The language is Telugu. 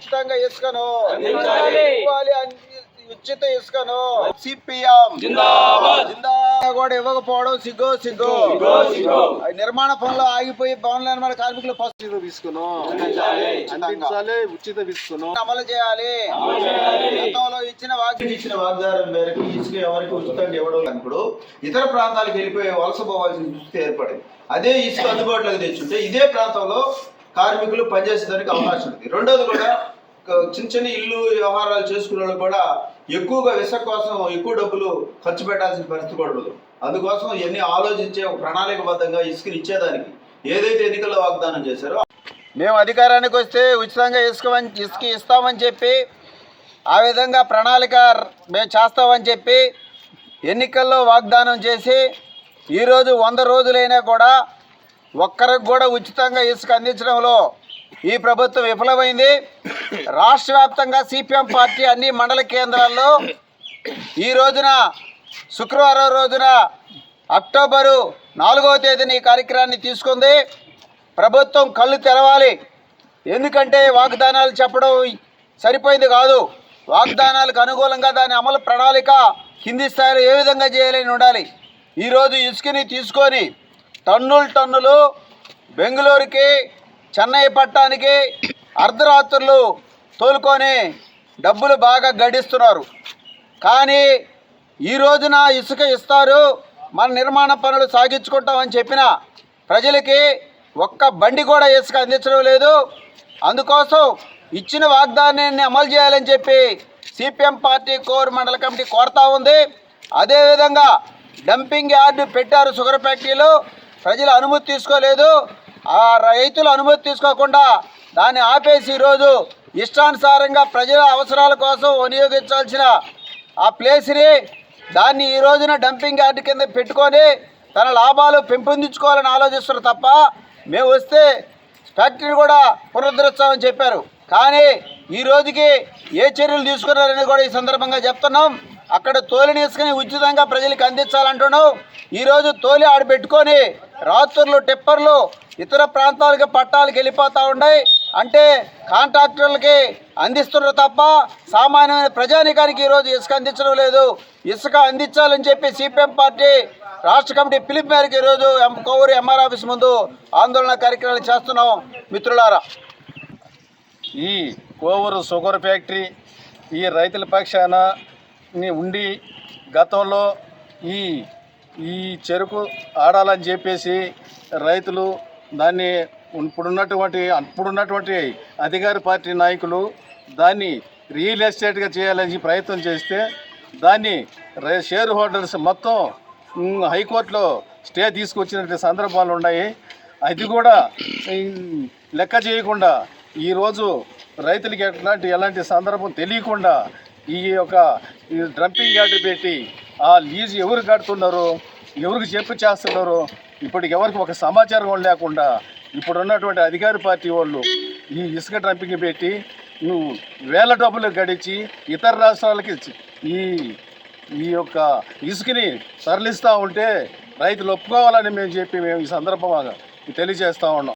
ఉచితంగా ఇసుకను అందించాలి. ఇవ్వాలి ఉచిత ఇసుకను సిపిఎం. జిందాబాద్. కూడా ఇవ్వకపోవడం సిగ్గు సిగ్గు. సిగ్గు, సిగ్గు. ఆ నిర్మాణ పనులు ఆగిపోయి భవన నిర్మాణ కార్మికులు ఫస్ట్ తీసుకును. అందించాలి ఉచిత ఇసుకను అమలు చేయాలి. గతంలో ఇచ్చిన వాగ్దానం ఇచ్చిన వాగ్దానం మేరకు ఇసుక ఎవరికి ఉచితంగా ఇవ్వడం ఇప్పుడు ఇతర ప్రాంతాలకు వెళ్ళిపోయి వలస పోవాల్సిన దుస్థితి ఏర్పడింది. అదే ఇసుక అందుబాటులోకి తెచ్చుంటే ఇదే ప్రాంతంలో కార్మికులు పనిచేసేదానికి అవకాశం ఉంది. రెండోది కూడా చిన్న చిన్న ఇల్లు వ్యవహారాలు చేసుకునే వాళ్ళు కూడా ఎక్కువగా ఇసుక కోసం ఎక్కువ డబ్బులు ఖర్చు పెట్టాల్సిన పరిస్థితి కూడా అందుకోసం ఇవన్నీ ఆలోచించే ప్రణాళికబద్ధంగా ఇసుకని ఇచ్చేదానికి ఏదైతే ఎన్నికల్లో వాగ్దానం చేశారో మేము అధికారానికి వస్తే ఉచితంగా ఇసుక ఇసుక ఇస్తామని చెప్పి ఆ విధంగా ప్రణాళిక మేము చేస్తామని చెప్పి ఎన్నికల్లో వాగ్దానం చేసి ఈరోజు వంద రోజులైనా కూడా ఒక్కరికి కూడా ఉచితంగా ఇసుక అందించడంలో ఈ ప్రభుత్వం విఫలమైంది. రాష్ట్ర వ్యాప్తంగా సిపిఎం పార్టీ అన్ని మండల కేంద్రాల్లో ఈ రోజున శుక్రవారం రోజున అక్టోబరు నాలుగవ తేదీన ఈ కార్యక్రమాన్ని తీసుకుంది. ప్రభుత్వం కళ్ళు తెరవాలి. ఎందుకంటే వాగ్దానాలు చెప్పడం సరిపోయింది కాదు. వాగ్దానాలకు అనుకూలంగా దాని అమలు ప్రణాళిక కింది స్థాయిలో ఏ విధంగా చేయాలని ఉండాలి? ఈరోజు ఇసుకని తీసుకొని టన్నులు టన్నులు బెంగళూరుకి చెన్నై పట్టణానికి అర్ధరాత్రులు తోలుకొని డబ్బులు బాగా గడిస్తున్నారు. కానీ ఈ రోజున ఇసుక ఇస్తారు మన నిర్మాణ పనులు సాగించుకుంటామని చెప్పిన ప్రజలకి ఒక్క బండి కూడా ఇసుక అందించడం లేదు. అందుకోసం ఇచ్చిన వాగ్దానాన్ని అమలు చేయాలని చెప్పి CPM party core mandal committee కోరుతా ఉంది. అదేవిధంగా డంపింగ్ యార్డు పెట్టారు షుగర్ ఫ్యాక్టరీలో. ప్రజలు అనుమతి తీసుకోలేదు. ఆ రైతులు అనుమతి తీసుకోకుండా దాన్ని ఆపేసి ఈరోజు ఇష్టానుసారంగా ప్రజల అవసరాల కోసం వినియోగించాల్సిన ఆ ప్లేస్ని దాన్ని ఈ రోజున డంపింగ్ యార్డ్ కింద పెట్టుకొని తన లాభాలు పెంపొందించుకోవాలని ఆలోచిస్తున్నారు తప్ప మేము వస్తే ఫ్యాక్టరీ కూడా పునరుద్ధరిస్తామని చెప్పారు. కానీ ఈ రోజుకి ఏ చర్యలు తీసుకున్నారని కూడా ఈ సందర్భంగా చెప్తున్నాం. అక్కడ తోలిని ఇసుకని ఉచితంగా ప్రజలకు అందించాలంటున్నావు. ఈరోజు తోలి ఆడ పెట్టుకొని రాత్రులు టిప్పర్లు ఇతర ప్రాంతాలకి పట్టాలకు వెళ్ళిపోతూ ఉన్నాయి అంటే కాంట్రాక్టర్లకి అందిస్తున్నారు తప్ప సామాన్యమైన ప్రజానికానికి ఈరోజు ఇసుక అందించడం లేదు. ఇసుక అందించాలని చెప్పి సిపిఎం పార్టీ రాష్ట్ర కమిటీ పిలుపు మేరకు ఈరోజు ఎం కోవూరు ఎంఆర్ ఆఫీస్ ముందు ఆందోళన కార్యక్రమాలు చేస్తున్నాం. మిత్రులారా ఈ కోవూరు షుగర్ ఫ్యాక్టరీ ఈ రైతుల పక్షాన ఉండి గతంలో ఈ ఈ చెరుకు ఆడాలని చెప్పేసి రైతులు దాన్ని ఇప్పుడున్నటువంటి అప్పుడున్నటువంటి అధికార పార్టీ నాయకులు దాన్ని రియల్ ఎస్టేట్గా చేయాలని ప్రయత్నం చేస్తే దాన్ని షేర్ హోల్డర్స్ మొత్తం హైకోర్టులో స్టే తీసుకొచ్చినటువంటి సందర్భాలు ఉన్నాయి. అది కూడా లెక్క చేయకుండా ఈరోజు రైతులకి ఎట్లాంటి ఎలాంటి సందర్భం తెలియకుండా ఈ యొక్క ఈ డ్రంపింగ్ యార్డ్ పెట్టి ఆ లీజు ఎవరు కడుతున్నారో ఎవరికి చెప్పి చేస్తున్నారో ఇప్పటికి ఎవరికి ఒక సమాచారం లేకుండా ఇప్పుడు ఉన్నటువంటి అధికార పార్టీ వాళ్ళు ఈ ఇసుక డ్రంపింగ్ పెట్టి నువ్వు వేల డబ్బులు గడిచి ఇతర రాష్ట్రాలకి ఈ ఈ యొక్క ఇసుకని తరలిస్తూ ఉంటే రైతులు ఒప్పుకోవాలని మేము చెప్పి మేము ఈ సందర్భంగా తెలియజేస్తూ ఉన్నాం.